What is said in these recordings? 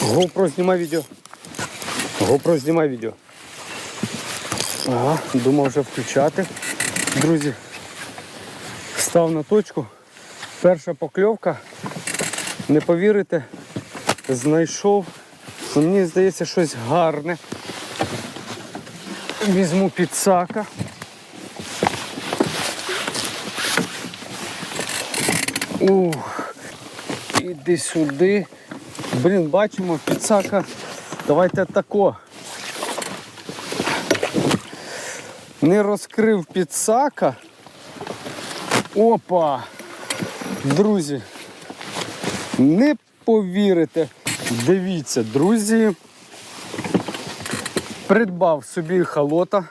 GoPro знімай відео. GoPro знімай відео. Ага, думав вже включати. Друзі, став на точку. Перша покльовка. Не повірите, знайшов. Мені здається, щось гарне. Візьму підсака. Ух, іди сюди. Блін, бачимо, підсака. Давайте тако. Не розкрив підсака. Опа! Друзі, не повірите. Дивіться, друзі. Придбав собі ехолота.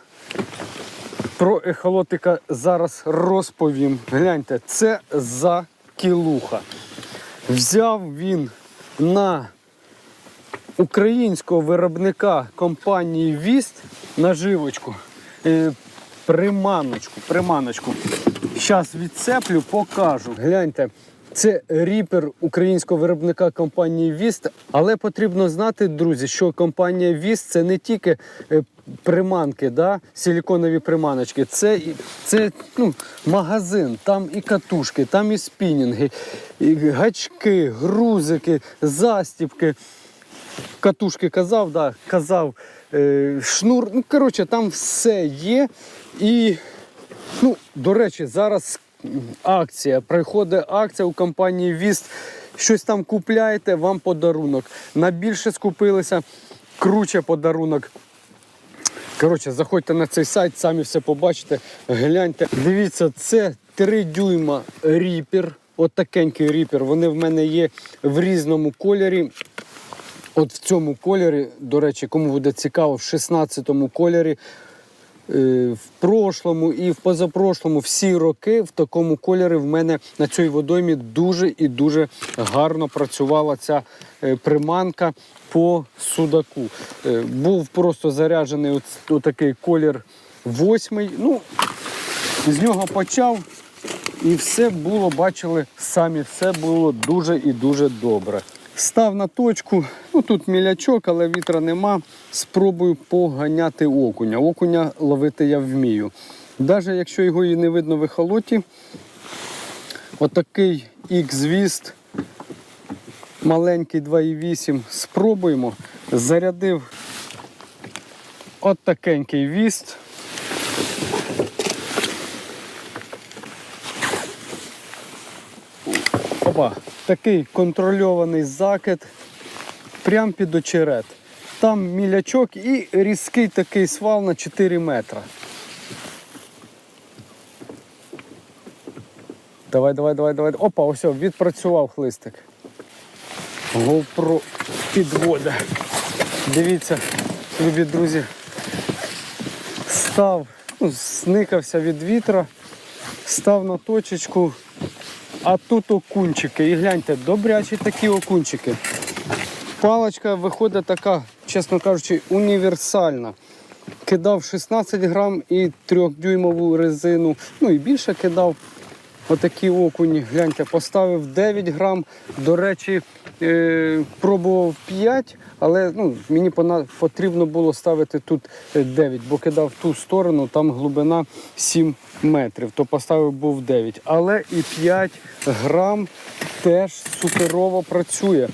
Про ехолотика зараз розповім. Гляньте, це за кілуха. Взяв він на українського виробника компанії Віст наживочку. Е, приманочку, приманочку. Зараз відцеплю, покажу. Гляньте, це ріпер українського виробника компанії Віст. Але потрібно знати, друзі, що компанія Віст це не тільки е, приманки, да? силіконові приманочки. Це, це ну, магазин, там і катушки, там і спінінги, і гачки, грузики, застіпки катушки казав, да, казав е, шнур. Ну, коротше, там все є. І, ну, до речі, зараз акція. Приходить акція у компанії Віст. Щось там купляєте, вам подарунок. На більше скупилися, круче подарунок. Коротше, заходьте на цей сайт, самі все побачите. Гляньте. Дивіться, це 3 дюйма ріпер. От такенький ріпер. Вони в мене є в різному кольорі. От в цьому кольорі, до речі, кому буде цікаво, в 16-му кольорі, в прошлому і в позапрошлому всі роки в такому кольорі в мене на цій водоймі дуже і дуже гарно працювала ця е, приманка по судаку. Е, Був просто заряджений отакий колір восьмий. Ну, з нього почав. І все було, бачили самі, все було дуже і дуже добре. Став на точку, ну тут мілячок, але вітра нема. Спробую поганяти окуня. Окуня ловити я вмію. Навіть якщо його і не видно в ехолоті, отакий X-Віст, маленький 2,8, спробуємо. Зарядив от такенький віст. Опа, такий контрольований закид прямо під очерет. Там мілячок і різкий такий свал на 4 метра. Давай, давай, давай, давай. Опа, ось, відпрацював хлистик. GoPro підвода. Дивіться, любі друзі. Став, ну, зникався від вітра, став на точечку, а тут окунчики. І гляньте, добрячі такі окунчики. Палочка виходить така, чесно кажучи, універсальна. Кидав 16 грам і 3-дюймову резину, ну і більше кидав. Отакі окуні, гляньте, поставив 9 грам. До речі, е, пробував 5, але ну, мені потрібно було ставити тут е, 9, бо кидав в ту сторону, там глибина 7 метрів, то поставив був 9. Але і 5 грам теж суперово працює.